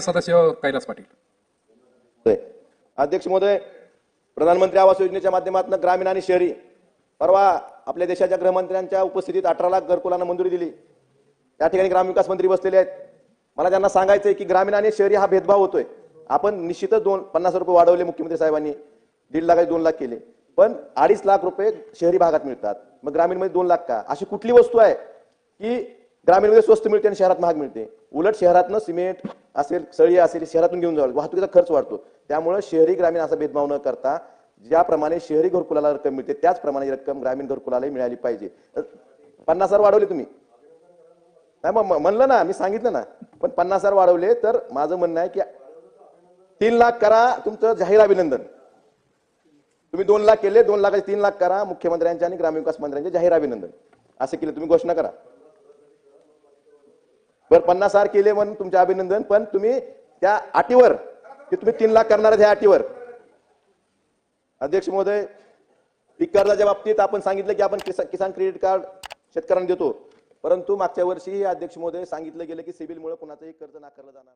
सदस्य कैलास पाटील. अध्यक्ष महोदय प्रधानमंत्री आवास योजनेच्या माध्यमातून ग्रामीण आणि शहरी परवा आपल्या देशाच्या गृहमंत्र्यांच्या उपस्थितीत अठरा लाख घरकुलांना मंजुरी दिली. त्या ठिकाणी ग्रामविकास मंत्री बसलेले आहेत. मला त्यांना सांगायचंय की ग्रामीण आणि शहरी हा भेदभाव होतोय. आपण निश्चितच दोन पन्नास रुपये वाढवले मुख्यमंत्री साहेबांनी. दीड लाख दोन लाख केले. पण अडीच लाख रुपये शहरी भागात मिळतात. मग ग्रामीणमध्ये दोन लाख का? अशी कुठली वस्तू आहे की ग्रामीणमध्ये स्वस्त मिळते आणि शहरात महाग मिळते? उलट शहरातनं सिमेंट असेल सळी असेल शहरातून घेऊन जावं वाहतुकीचा खर्च वाढतो. त्यामुळे शहरी ग्रामीण असा भेदभाव न करता ज्याप्रमाणे शहरी घरकुलाला रक्कम मिळते त्याचप्रमाणे रक्कम ग्रामीण घरकुलालाही मिळाली पाहिजे. पन्नास हजार वाढवले तुम्ही. नाही मग म्हणलं ना मी सांगितलं ना. पण पन्नास हजार वाढवले तर माझं म्हणणं आहे की तीन लाख करा तुमचं जाहीर अभिनंदन. तुम्ही दोन लाख केले दोन लाखाचे तीन लाख करा मुख्यमंत्र्यांच्या आणि ग्रामविकास मंत्र्यांचे जाहीर अभिनंदन. असे केलं तुम्ही घोषणा करा. बरं पन्नास हजार केले म्हणून तुमचे अभिनंदन पण तुम्ही त्या अटीवर की तुम्ही तीन लाख करणार ह्या अटीवर. अध्यक्ष महोदय पीक कर्जाच्या बाबतीत आपण सांगितलं की आपण किसान क्रेडिट कार्ड शेतकऱ्यांना देतो. परंतु मागच्या वर्षी अध्यक्ष महोदय सांगितलं गेलं की सिबिलमुळे कुणाचंही कर्ज नाकारलं जाणार